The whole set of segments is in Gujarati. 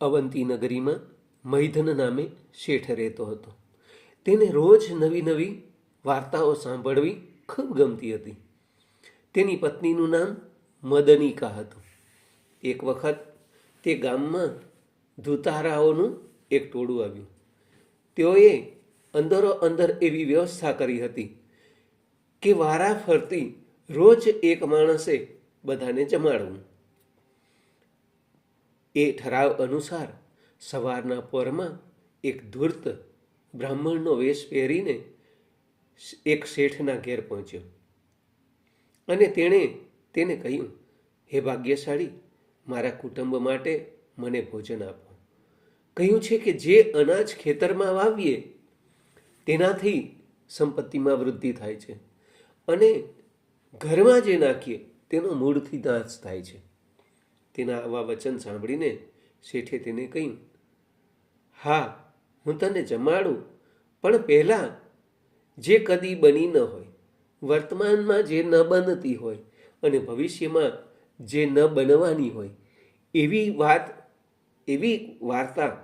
અવંતી નગરીમાં મૈધન નામે શેઠ રહેતો હતો. તેને રોજ નવી નવી વાર્તાઓ સાંભળવી ખૂબ ગમતી હતી. તેની પત્નીનું નામ મદનિકા હતું. એક વખત તે ગામમાં ધુતારાઓનું એક ટોળું આવ્યું. તેઓએ અંદરો અંદર એવી વ્યવસ્થા કરી હતી કે વારા ફરતી રોજ એક માણસે બધાને જમાડવું. એ ઠરાવ અનુસાર સવારના પોરમાં એક ધૂર્ત બ્રાહ્મણનો વેશ પહેરીને એક શેઠના ઘેર પહોંચ્યો. અને તેણે તેને કહ્યું, હે ભાગ્યશાળી, મારા કુટુંબ માટે મને ભોજન આપો. કહ્યું છે કે જે અનાજ ખેતરમાં વાવીએ, તેનાથી સંપત્તિમાં વૃદ્ધિ થાય છે અને ઘરમાં જે નાખીએ, તેનો મૂળથી નાશ થાય છે. તેના આવા વચન સાંભળીને શેઠે તેને કહ્યું, હા, હું તને જમાડું, પણ પહેલાં જે કદી બની ન હોય, વર્તમાનમાં જે ન બનતી હોય અને ભવિષ્યમાં જે ન બનવાની હોય, એવી વાત, એવી વાર્તા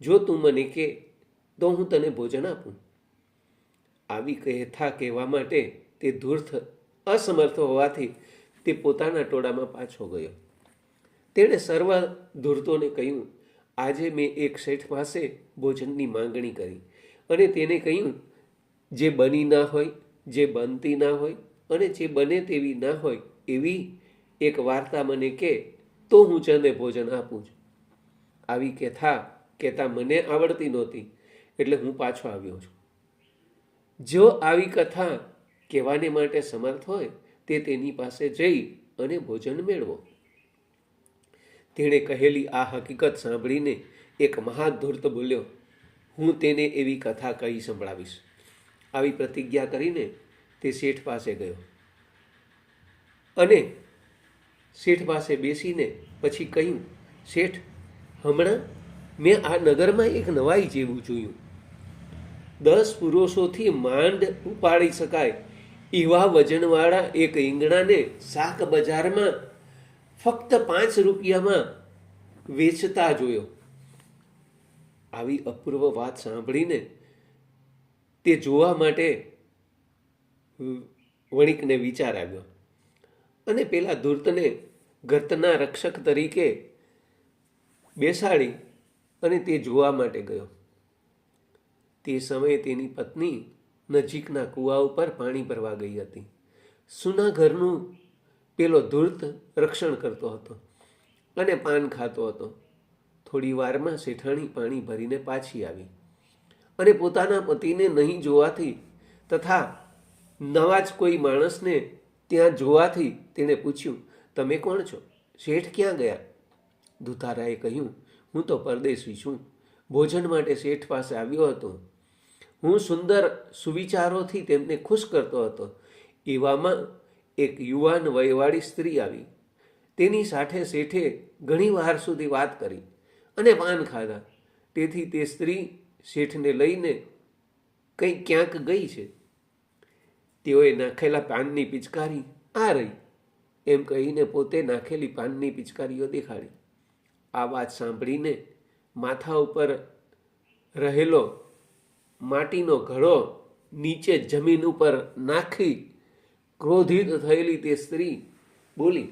જો તું મને કે, તો હું તને ભોજન આપું. આવી કહેથા કહેવા માટે તે ધૂર્થ અસમર્થ હોવાથી તે પોતાના ટોળામાં પાછો ગયો. તેણે સર્વ ધૂર્તોને કહ્યું, આજે મેં એક શેઠ પાસે ભોજનની માંગણી કરી અને તેને કહ્યું, જે બની ના હોય, જે બનતી ના હોય અને જે બને તેવી ના હોય એવી એક વાર્તા મને કહે તો હું તને ભોજન આપું છું. આવી કથા કહેતા મને આવડતી નહોતી, એટલે હું પાછો આવ્યો છું. જો આવી કથા કહેવાને માટે સમર્થ હોય, તે તેની પાસે જઈ અને ભોજન મેળવો. તેણે કહેલી આ હકીકત સાંભળીને એક મહાધૂર્ત બોલ્યો, હું તેને એવી કથા કહી સંભળાવીશ. આવી પ્રતિજ્ઞા કરીને તે શેઠ પાસે ગયો. અને શેઠ પાસે બેસીને પછી કહ્યું, શેઠ, હમણાં મેં આ નગરમાં એક નવાઈ જેવું જોયું. દસ પુરુષોથી માંડ ઉપાડી શકાય એવા વજનવાળા એક રીંગણાને શાક બજારમાં ફક્ત પાંચ રૂપિયામાં વેચતા જોયો. આવી અપૂર્વ વાત સાંભળીને તે જોવા માટે વણિકને વિચાર આવ્યો. અને પેલા ધૂર્તને ગર્તના રક્ષક તરીકે બેસાડી અને તે જોવા માટે ગયો. તે સમયે તેની પત્ની નજીકના કૂવા ઉપર પાણી ભરવા ગઈ હતી. સુના ઘરનું પેલો ધૂર્ત રક્ષણ કરતો હતો અને પાન ખાતો હતો. થોડી વારમાં શેઠાણી પાણી ભરીને પાછી આવી અને પોતાના પતિને નહીં જોવાથી તથા નવા જ કોઈ માણસને ત્યાં જોવાથી તેણે પૂછ્યું, તમે કોણ છો? શેઠ ક્યાં ગયા? દુતારાએ કહ્યું, હું તો પરદેશી છું. ભોજન માટે શેઠ પાસે આવ્યો હતો. હું સુંદર સુવિચારોથી તેમને ખુશ કરતો હતો. એવામાં એક યુવાન વયવાળી સ્ત્રી આવી. તેની સાથે શેઠે ઘણી વાર સુધી વાત કરી અને પાન ખાધા. તેથી તે સ્ત્રી શેઠને લઈને કંઈ ક્યાંક ગઈ છે. તેઓએ નાખેલા પાનની પિચકારી આ રહી. એમ કહીને પોતે નાખેલી પાનની પિચકારીઓ દેખાડી. આ વાત સાંભળીને માથા ઉપર રહેલો માટીનો ઘડો નીચે જમીન ઉપર નાખી ક્રોધિત થયેલી તે સ્ત્રી બોલી,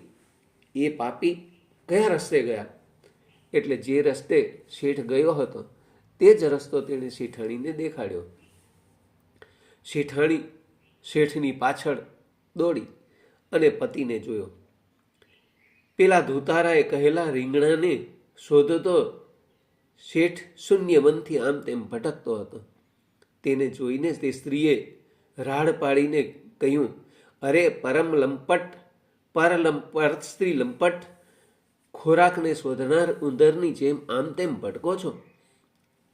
એ પાપી કયા રસ્તે ગયા? એટલે જે રસ્તે શેઠ ગયો હતો, તે જ રસ્તો તેણે શેઠાણીને દેખાડ્યો. શેઠાણી શેઠની પાછળ દોડી અને પતિને જોયો. પેલા ધુતારાએ કહેલા રીંગણાને શોધતો શેઠ શૂન્ય મનથી આમ તેમ ભટકતો હતો. તેને જોઈને તે સ્ત્રીએ રાડ પાડીને કહ્યું અરે પરમ લંપટ પરલંપટ સ્ત્રી લંપટ, ખોરાકને શોધનાર ઉંદરની જેમ આમ તેમ ભટકો છો?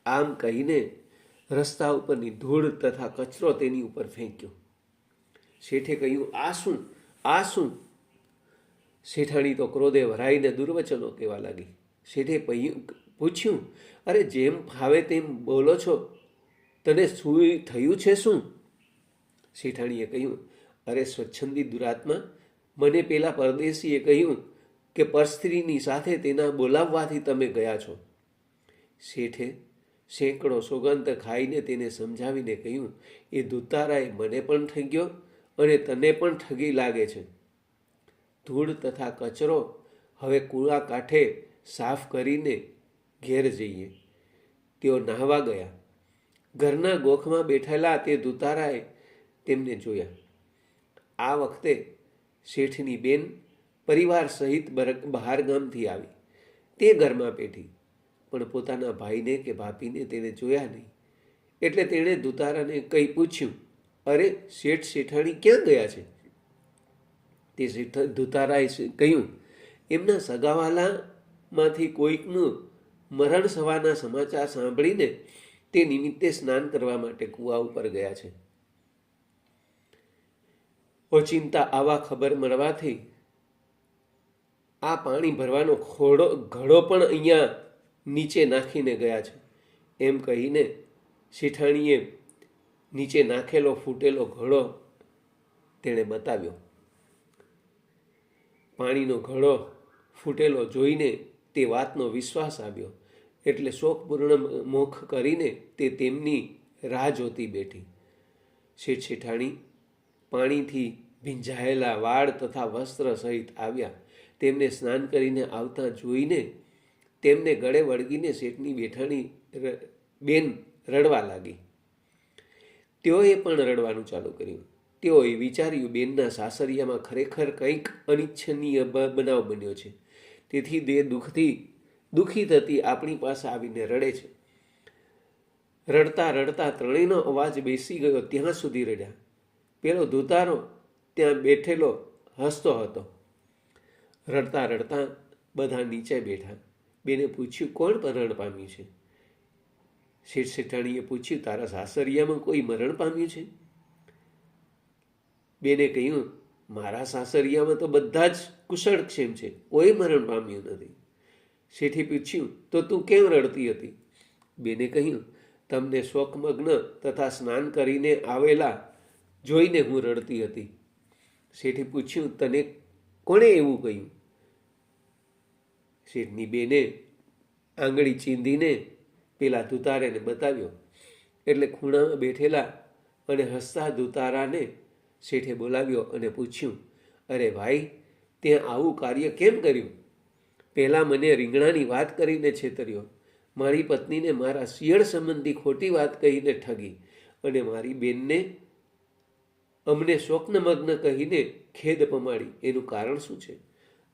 આમ કહીને રસ્તા ઉપરની ધૂળ તથા કચરો તેની ઉપર ફેંક્યો. શેઠે કહ્યું, આ શું? આ શું? શેઠાણી તો ક્રોધે ભરાઈને દુર્વચનો કહેવા લાગી. શેઠે પૂછ્યું, અરે જેમ ફાવે તેમ બોલો છો, તને શું થયું છે શું? શેઠાણીએ કહ્યું અરે સ્વચ્છંદી દુરાત્મા, મને પેલા પરદેશીએ કહ્યું કે પરસ્ત્રીની સાથે તેના બોલાવવાથી તમે ગયા છો. શેઠે સેંકડો સોગંદ ખાઈને તેને સમજાવીને કહ્યું, એ દુતારાએ મને પણ ઠગ્યો અને તને પણ ઠગી લાગે છે. ધૂળ તથા કચરો હવે કૂળા કાંઠે સાફ કરીને ઘેર જઈએ. તેઓ નાહવા ગયા. ઘરના ગોખમાં બેઠેલા તે દુતારાએ તેમને જોયા. આ વખતે શેઠની બેન પરિવાર સહિત બહાર ગામથી આવી. તે ઘરમાં પેઠી પણ પોતાના ભાઈને કે ભાભીને તેને જોયા નહીં. એટલે તેણે દુતારાને કંઈ પૂછ્યું, અરે, શેઠ શેઠાણી ક્યાં ગયા છે? તે શેઠ, દુતારાએ કહ્યું, એમના સગાવાલામાંથી કોઈકનું મરણ થવાના સમાચાર સાંભળીને તે નિમિત્તે સ્નાન કરવા માટે કૂવા ઉપર ગયા છે. ઓચિંતા આવા ખબર મળવાથી આ પાણી ભરવાનો ખોડો ઘડો પણ અહીંયા નીચે નાખીને ગયા છે. એમ કહીને શેઠાણીએ નીચે નાખેલો ફૂટેલો ઘડો તેણે બતાવ્યો. પાણીનો ઘડો ફૂટેલો જોઈને તે વાતનો વિશ્વાસ આવ્યો. એટલે શોકપૂર્ણ મોખ કરીને તે તેમની રાહ જોતી બેઠી. શેઠ શેઠાણી પાણીથી ભીંજાયેલા વાળ તથા વસ્ત્ર સહિત આવ્યા. તેમને સ્નાન કરીને આવતા જોઈને તેમને ગળે વળગીને શેઠની બેઠાણી બેન રડવા લાગી. તેઓએ પણ રડવાનું ચાલુ કર્યું. તેઓએ વિચાર્યું બેનના સાસરિયામાં ખરેખર કંઈક અનિચ્છનીય બનાવ બન્યો છે. તેથી તે દુઃખથી, દુઃખી થતી આપણી પાસે આવીને રડે છે. રડતા રડતા ત્રણેયનો અવાજ બેસી ગયો ત્યાં સુધી રડ્યા. પેલો ધુતારો ત્યાં બેઠેલો હસતો હતો. રડતા રડતા બધા નીચે બેઠા. બેને પૂછ્યું, કોણ મરણ પામ્યું છે? શેઠ શેઠાણીએ પૂછ્યું, તારા સાસરિયામાં કોઈ મરણ પામ્યું છે? બેને કહ્યું, મારા સાસરિયામાં તો બધા જ કુશળક્ષેમ છે. કોઈ મરણ પામ્યું નથી. શેઠે પૂછ્યું, તો તું કેમ રડતી હતી? બેને કહ્યું, તમને શોકમગ્ન તથા સ્નાન કરીને આવેલા જોઈને હું રડતી હતી. શેઠે પૂછ્યું, તને કોણે એવું કહ્યું? શેઠની બેને આંગળી ચીંધીને પેલા ધુતારેને બતાવ્યો. એટલે ખૂણામાં બેઠેલા અને હસતા ધુતારાને શેઠે બોલાવ્યો અને પૂછ્યું, અરે ભાઈ તે આવું કાર્ય કેમ કર્યું? પહેલાં મને રીંગણાની વાત કરીને છેતર્યો. મારી પત્નીને મારા શિયળ સંબંધી ખોટી વાત કહીને ઠગી અને મારી બેનને અમને સ્વપ્નમગ્ન કહીને ખેદ પમાડી. એનું કારણ શું છે?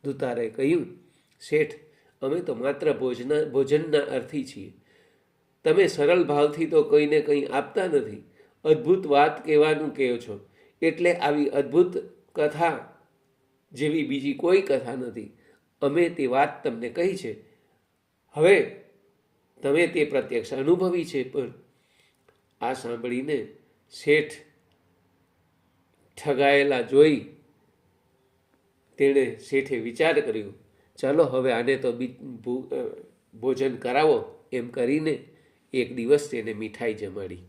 દુતારે કહ્યું, શેઠ, અમે તો માત્ર ભોજના, ભોજનના અર્થી છીએ. તમે સરળ ભાવથી તો કંઈને કંઈ આપતા નથી. અદ્ભુત વાત કહેવાનું કહો છો. એટલે આવી અદ્ભુત કથા જેવી બીજી કોઈ કથા નથી. અમે તે વાત તમને કહી છે. હવે તમે તે પ્રત્યક્ષ અનુભવી છે પણ આ સાંભળીને શેઠ ઠગાયેલા જોઈ તેણે શેઠે વિચાર કર્યો, ચાલો હવે આને તો ભોજન કરાવો. એમ કરીને એક દિવસ તેને મીઠાઈ જમાડી.